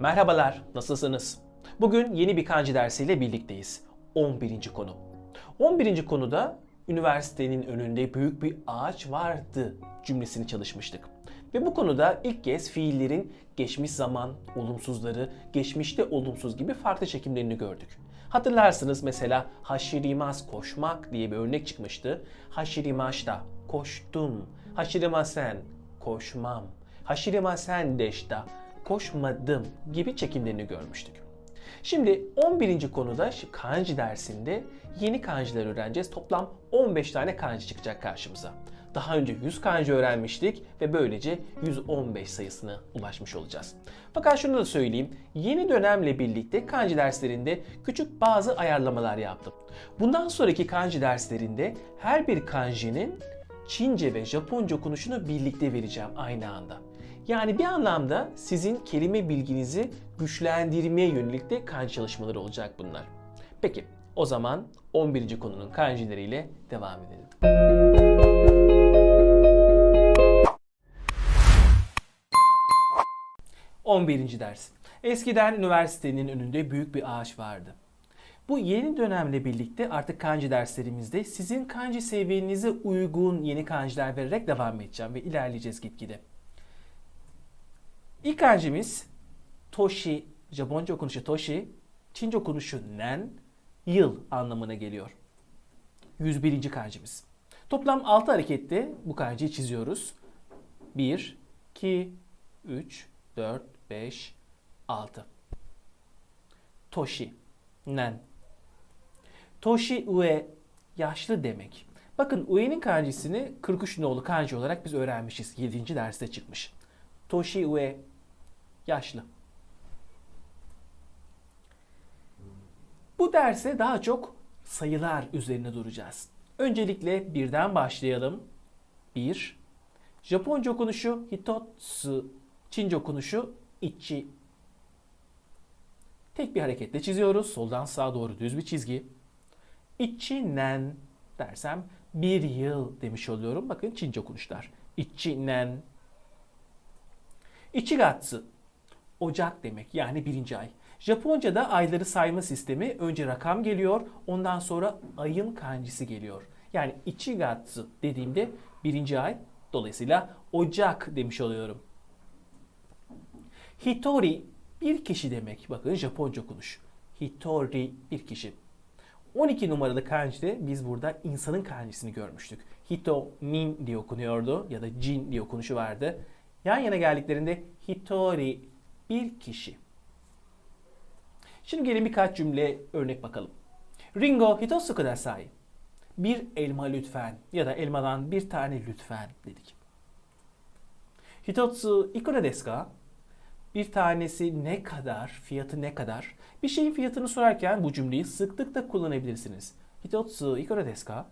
Merhabalar, nasılsınız? Bugün yeni bir kanji dersiyle birlikteyiz. 11. konu. 11. konuda üniversitenin önünde büyük bir ağaç vardı cümlesini çalışmıştık. Ve bu konuda ilk kez fiillerin geçmiş zaman, olumsuzları, geçmişte olumsuz gibi farklı çekimlerini gördük. Hatırlarsınız mesela haşirimaz koşmak diye bir örnek çıkmıştı. Haşirimaşta koştum. Haşirimasen koşmam. Haşirimasen deşta koşmadım gibi çekimlerini görmüştük. Şimdi 11. konuda kanji dersinde yeni kanjiler öğreneceğiz. Toplam 15 tane kanji çıkacak karşımıza. Daha önce 100 kanji öğrenmiştik ve böylece 115 sayısına ulaşmış olacağız. Fakat şunu da söyleyeyim. Yeni dönemle birlikte kanji derslerinde küçük bazı ayarlamalar yaptım. Bundan sonraki kanji derslerinde her bir kanjinin Çince ve Japonca okunuşunu birlikte vereceğim aynı anda. Yani bir anlamda sizin kelime bilginizi güçlendirmeye yönelik de kanji çalışmaları olacak bunlar. Peki o zaman 11. konunun kanjileriyle devam edelim. On birinci ders. Eskiden üniversitenin önünde büyük bir ağaç vardı. Bu yeni dönemle birlikte artık kanji derslerimizde sizin kanji seviyenize uygun yeni kanjiler vererek devam edeceğim ve ilerleyeceğiz gitgide. İlk kanjimiz Toshi, Japonca okunuşu Toshi, Çince okunuşu Nen, yıl anlamına geliyor. 101. kanjimiz. Toplam 6 harekette bu kanjiyi çiziyoruz. 1, 2, 3, 4, 5, 6. Toshi, Nen. Toshi ue, yaşlı demek. Bakın ue'nin kanjisini 43 nolu kanji olarak biz öğrenmişiz. 7. derste çıkmış. Toshi ue, yaşlı. Bu derse daha çok sayılar üzerine duracağız. Öncelikle birden başlayalım. 1. Japonca okunuşu hitotsu, Çince okunuşu ichi. Tek bir hareketle çiziyoruz. Soldan sağa doğru düz bir çizgi. İçinen dersem bir yıl demiş oluyorum. Bakın Çince okunuşlar. İçinen. İçigatsu. Ocak demek yani birinci ay. Japonca'da ayları sayma sistemi önce rakam geliyor ondan sonra ayın kancisi geliyor. Yani Ichigatsu dediğimde birinci ay dolayısıyla Ocak demiş oluyorum. Hitori bir kişi demek. Bakın Japonca okunuş. Hitori bir kişi. 12 numaralı kanjide biz burada insanın kanjisini görmüştük. Hito nin diye okunuyordu ya da jin diye okunuşu vardı. Yan yana geldiklerinde hitori bir kişi. Şimdi gelin birkaç cümle örnek bakalım. Ringo hitotsu kudasai. Bir elma lütfen ya da elmadan bir tane lütfen dedik. Hitotsu ikura desu? Bir tanesi ne kadar, fiyatı ne kadar? Bir şeyin fiyatını sorarken bu cümleyi sıklıkla kullanabilirsiniz. Hitotsu ikura desu ka?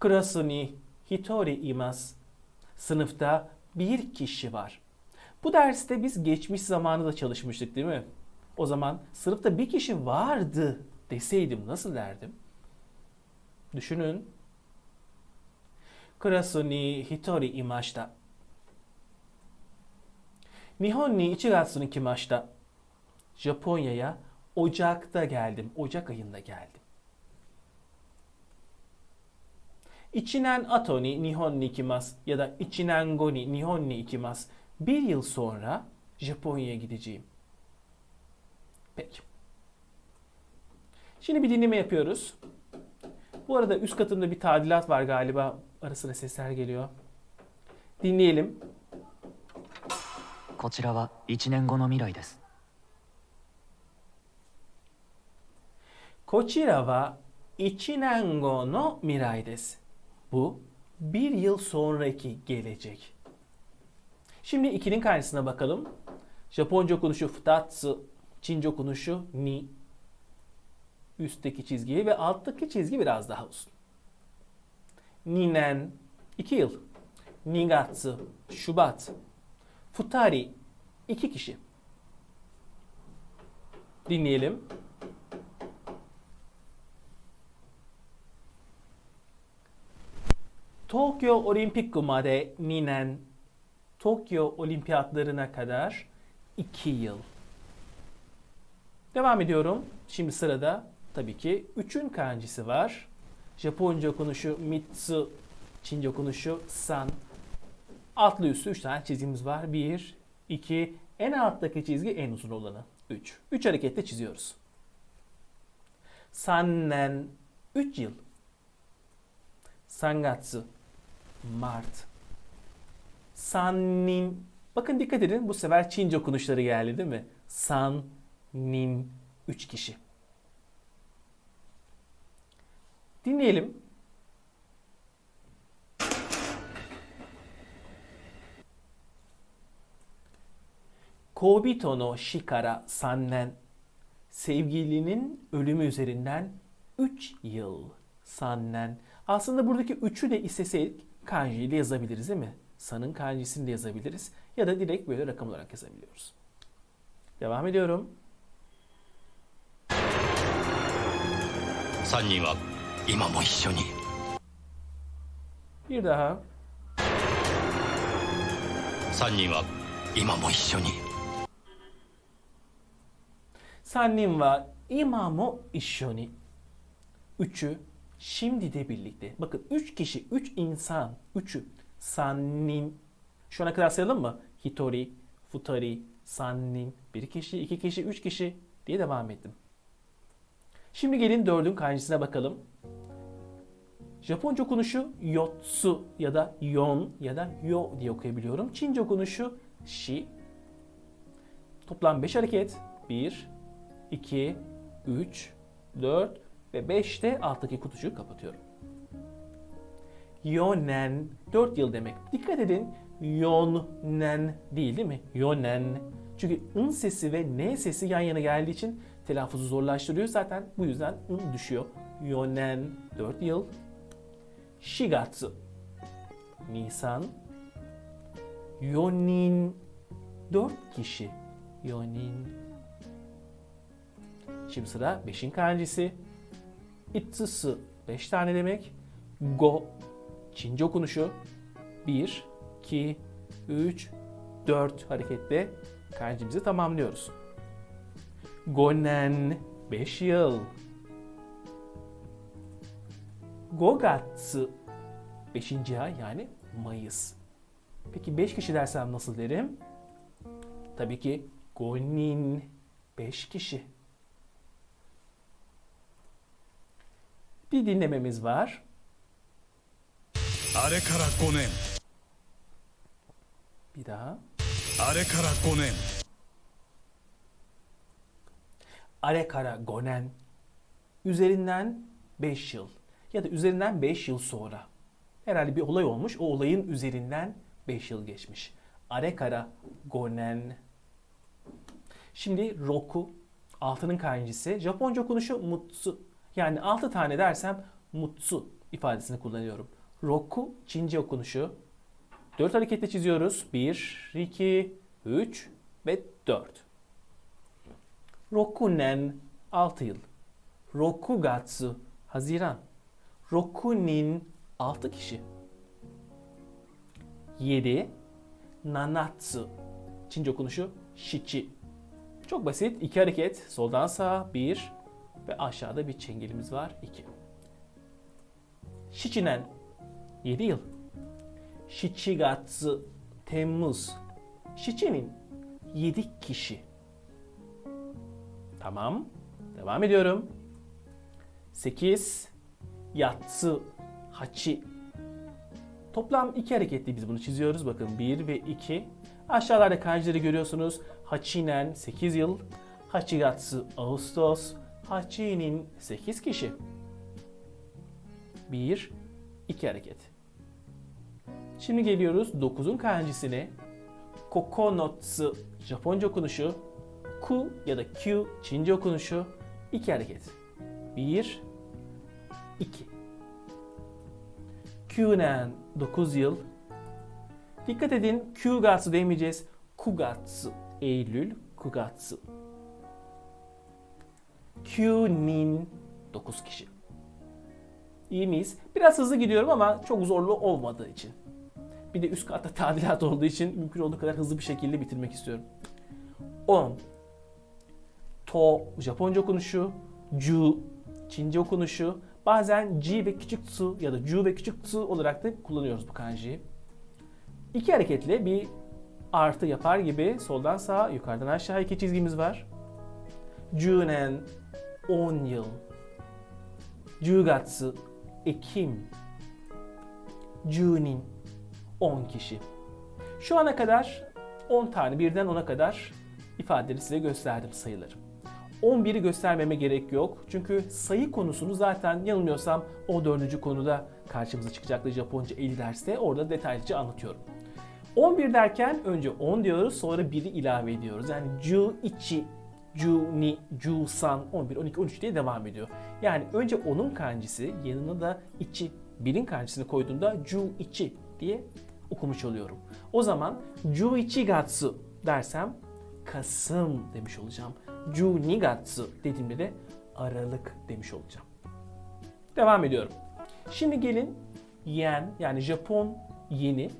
Kurasu ni hitori imasu. Sınıfta bir kişi var. Bu derste biz geçmiş zamanı da çalışmıştık değil mi? O zaman sınıfta bir kişi vardı deseydim nasıl derdim? Düşünün. Kurasu ni hitori imashita. Nihon ni ichigatsu ni kimashita. Japonya'ya Ocak'ta geldim. Ocak ayında geldim. İçinen ato ni Nihon ni ikimasu ya da içinen go ni Nihon ni ikimasu. Bir yıl sonra Japonya'ya gideceğim. Peki. Şimdi bir dinleme yapıyoruz. Bu arada üst katımda bir tadilat var galiba. Ara sıra sesler geliyor. Dinleyelim. こちらは1年後の未来です Kochira wa ichinen go no mirai desu. Bu bir yıl sonraki gelecek. Şimdi ikinin karşısına bakalım. Japonca okunuşu futatsu, Çince okunuşu ni. Üstteki çizgi ve alttaki çizgi biraz daha uzun. Ninen, iki yıl. Nigatsu, Şubat. Futari, iki kişi. Dinleyelim. Tokyo オリンピックまで2年 Tokyo Olimpiyatlarına kadar 2 yıl. Devam ediyorum. Şimdi sırada tabii ki 3'ün kanjisi var. Japonca okunuşu Mitsu, Çince okunuşu San. Altlı üstü 3 tane çizgimiz var. 1, 2, en alttaki çizgi en uzun olanı. 3. 3 hareketle çiziyoruz. Sannen 3 yıl. Sangatsu Mart. Sannin Bakın dikkat edin bu sefer Çince okunuşları geldi değil mi? San, nin, 3 kişi. Dinleyelim. Kobito no shikara sannen sevgilinin ölümü üzerinden 3 yıl sannen. Aslında buradaki 3'ü de isteseydik kanji ile yazabiliriz değil mi? San'ın kanjisini de yazabiliriz ya da direkt böyle rakam olarak yazabiliyoruz. Devam ediyorum. 3人は今も一緒に Bir daha. 3人は今も一緒に Sannin wa imamo ishoni. Üçü şimdi de birlikte. Bakın üç kişi, üç insan. Üçü. Sannin. Şu ana kadar sayalım mı? Hitori, futari, sannin. Bir kişi, iki kişi, üç kişi diye devam ettim. Şimdi gelin dördün kanjisine bakalım. Japonca okunuşu yotsu ya da yon ya da yo diye okuyabiliyorum. Çince okunuşu shi. Toplam 5 hareket. 1, 2, 3, 4 ve 5'te alttaki kutucuğu kapatıyorum. Yonen 4 yıl demek. Dikkat edin yonen değil değil mi? Yonen. Çünkü ın sesi ve n sesi yan yana geldiği için telaffuzu zorlaştırıyor. Zaten bu yüzden ın düşüyor. Yonen 4 yıl. Shigatsu Nisan. Yonin 4 kişi. Yonin Şimdi sıra 5'in kanjisi. Itsusu 5 tane demek. Go Çince okunuşu. 1, 2, 3, 4 hareketle kanjimizi tamamlıyoruz. Gonen 5 yıl. Gogatsu 5. ay yani Mayıs. Peki 5 kişi dersem nasıl derim? Tabii ki Gonin 5 kişi. Bir dinlememiz var. あれから5年 Bir daha. あれから5年 Arekara Gonen. Üzerinden 5 yıl. Ya da üzerinden 5 yıl sonra. Herhalde bir olay olmuş. O olayın üzerinden 5 yıl geçmiş. Arekara Gonen. Şimdi Roku. Altının kanjisi. Japonca okunuşu Mutsu. yani 6 tane dersem Mutsu ifadesini kullanıyorum. Roku Çince okunuşu. 4 hareketle çiziyoruz. 1, 2, 3 ve 4. Rokunen 6 yıl. Rokugatsu Haziran. Rokunin 6 kişi. 7 Nanatsu Çince okunuşu Shichi. Çok basit. iki hareket. Soldan sağa 1 ve aşağıda bir çengelimiz var 2. Shichinen 7 yıl. Shichigatsu Temmuz. Shichi'nin 7 kişi. Tamam. Devam ediyorum. 8 Yatsı Hachi. Toplam iki hareketli biz bunu çiziyoruz. Bakın 1 ve 2. Aşağılarda kanjileri görüyorsunuz. Hachinen 8 yıl. Hachigatsu Ağustos. Hachi'nin 8 kişi. 1 2 hareket. Şimdi geliyoruz 9'un kanjisine. Kokonotsu Japonca okunuşu. Ku ya da Q Çince okunuşu. 2 hareket. 1 2 Kyunen 9 yıl. Dikkat edin Kyugatsu demeyeceğiz. Kugatsu Eylül Kugatsu. Kyunin 9 kişi. İyi miyiz? Biraz hızlı gidiyorum ama çok zorlu olmadığı için. Bir de üst katta tadilat olduğu için mümkün olduğu kadar hızlı bir şekilde bitirmek istiyorum. 10. To Japonca okunuşu, Ju Çince okunuşu, bazen Ji ve küçük tsu ya da Ju ve küçük tsu olarak da kullanıyoruz bu kanjiyi. İki hareketle bir artı yapar gibi soldan sağa, yukarıdan aşağı iki çizgimiz var. Junen 10 yıl. Jugatsu Ekim. Junin 10 kişi. Şu ana kadar 10 tane birden 10'a kadar ifadeleri size gösterdim sayıları. 11'i göstermeme gerek yok. Çünkü sayı konusunu zaten yanılmıyorsam o dördüncü konuda karşımıza çıkacaktı Japonca 50 derste. Orada detaylıca anlatıyorum. 11 derken önce 10 diyoruz sonra 1'i ilave ediyoruz. Yani ju ichi, ju ni, ju san, 11, 12, 13 diye devam ediyor. Yani önce onun kancisi yanına da ichi, 1'in kancisini koyduğumda ju ichi diye okumuş oluyorum. O zaman ju ichi gatsu dersem Kasım demiş olacağım. Ju ni gatsu dediğimde de Aralık demiş olacağım. Devam ediyorum. Şimdi gelin yen yani Japon yeni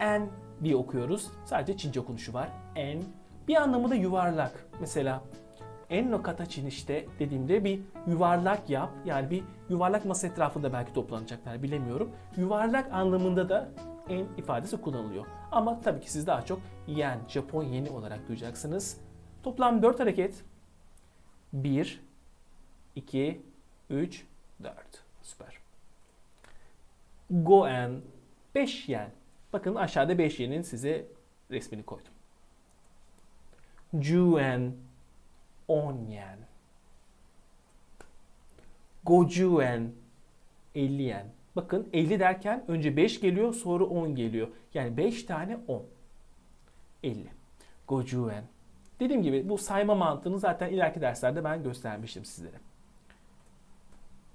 en diye okuyoruz. Sadece Çince okunuşu var. En. Bir anlamı da yuvarlak. Mesela en no kataçin işte dediğimde bir yuvarlak yap. Yani bir yuvarlak masa etrafında belki toplanacaklar bilemiyorum. Yuvarlak anlamında da en ifadesi kullanılıyor. Ama tabii ki siz daha çok yen, Japon yeni olarak duyacaksınız. Toplam 4 hareket. 1, 2, 3, 4. Süper. Goen 5 yen. Bakın aşağıda 5 yenin size resmini koydum. Juen 10 yen. Gojuen 50 yen. Bakın 50 derken önce 5 geliyor sonra 10 geliyor. Yani 5 tane 10. 50. Gojuen. Dediğim gibi bu sayma mantığını zaten ileriki derslerde ben göstermiştim sizlere.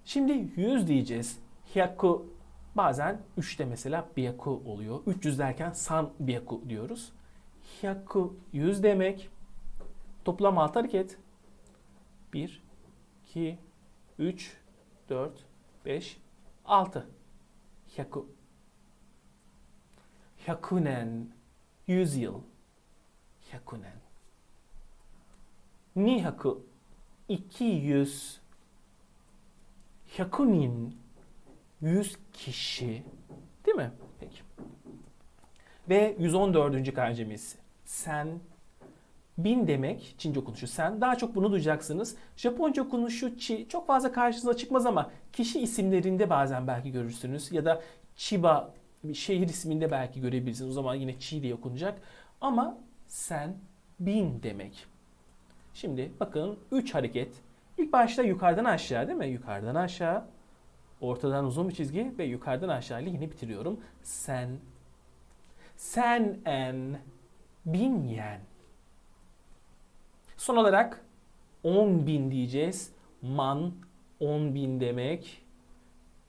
Şimdi 100 diyeceğiz. Hyaku bazen 3'te mesela byaku oluyor. 300 derken san byaku diyoruz. Hyaku 100 demek. Toplam 6 hareket. 1, 2, 3, 4, 5, 6. Hyaku. Hyakunen. 100 yıl. Hyakunen. Nihaku. 200. Hyakunin. 100 kişi. Değil mi? Peki. Ve 114. kancemiz. Sen bin demek Çince okunuşu sen. Daha çok bunu duyacaksınız. Japonca okunuşu çi çok fazla karşınıza çıkmaz ama kişi isimlerinde bazen belki görürsünüz. Ya da Chiba bir şehir isminde belki görebilirsiniz. O zaman yine Chi diye okunacak. Ama sen bin demek. Şimdi bakın 3 hareket. İlk başta yukarıdan aşağı değil mi? Yukarıdan aşağı. Ortadan uzun bir çizgi ve yukarıdan aşağı ile yine bitiriyorum. Sen. Sen en. Bin yen. Son olarak 10 bin diyeceğiz. Man 10 bin demek.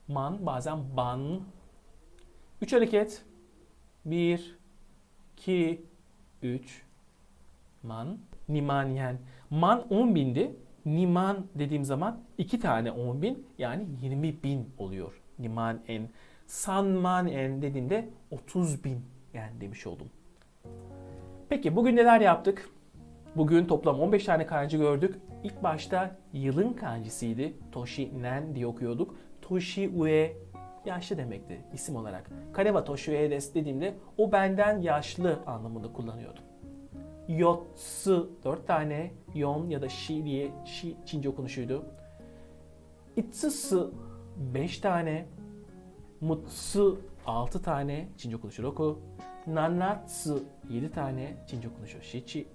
Man bazen ban. 3 hareket. 1, 2, 3. Man. Niman yen. Man 10 bindi. Niman dediğim zaman 2 tane 10 bin yani 20 bin oluyor. Niman en. Sanman en dediğimde 30 bin yani demiş oldum. Peki bugün neler yaptık? Bugün toplam 15 tane kanji gördük. İlk başta yılın kanjisiydi. Toshi Nen diye okuyorduk. Toshi Ue yaşlı demekti isim olarak. Kareva Toshi Ue des dediğimde o benden yaşlı anlamında kullanıyordum. Yotsu 4 tane, Yon ya da Shi diye Shi Çince okunuşuydu. Itsusu 5 tane, Mutsu 6 tane, Çince okunuşu Roku. Nanatsu 7 tane, Çince okunuşu Shichi.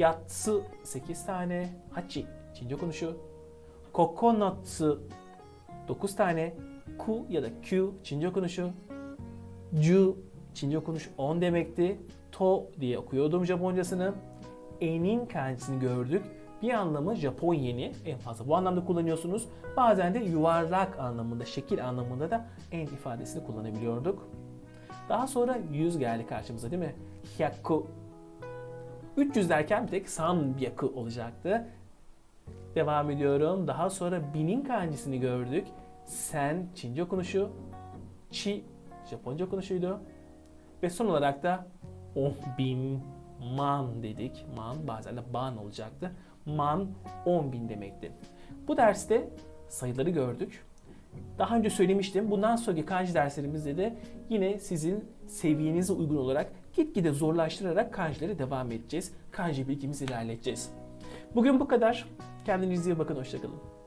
Yatsu 8 tane, Hachi Çince okunuşu. Kokonotsu 9 tane, Ku ya da Q Çince okunuşu. Ju Çince okunuş 10 demekti. To diye okuyordum Japoncasını. En'in kanjisini gördük. Bir anlamı Japon yeni. En fazla bu anlamda kullanıyorsunuz. Bazen de yuvarlak anlamında, şekil anlamında da en ifadesini kullanabiliyorduk. Daha sonra 100 geldi karşımıza değil mi? Hyaku. 300 derken bir tek sanbyaku olacaktı. Devam ediyorum. Daha sonra binin kanjisini gördük. Sen Çince okunuşu. Chi Japonca konuşuydu. Ve son olarak da 10 bin man dedik. Man bazen de ban olacaktı. Man 10 bin demekti. Bu derste sayıları gördük. Daha önce söylemiştim. Bundan sonraki kanji derslerimizde de yine sizin seviyenize uygun olarak gitgide zorlaştırarak kanjileri devam edeceğiz. Kanji bilgimizi ilerleteceğiz. Bugün bu kadar. Kendinize iyi bakın. Hoşçakalın.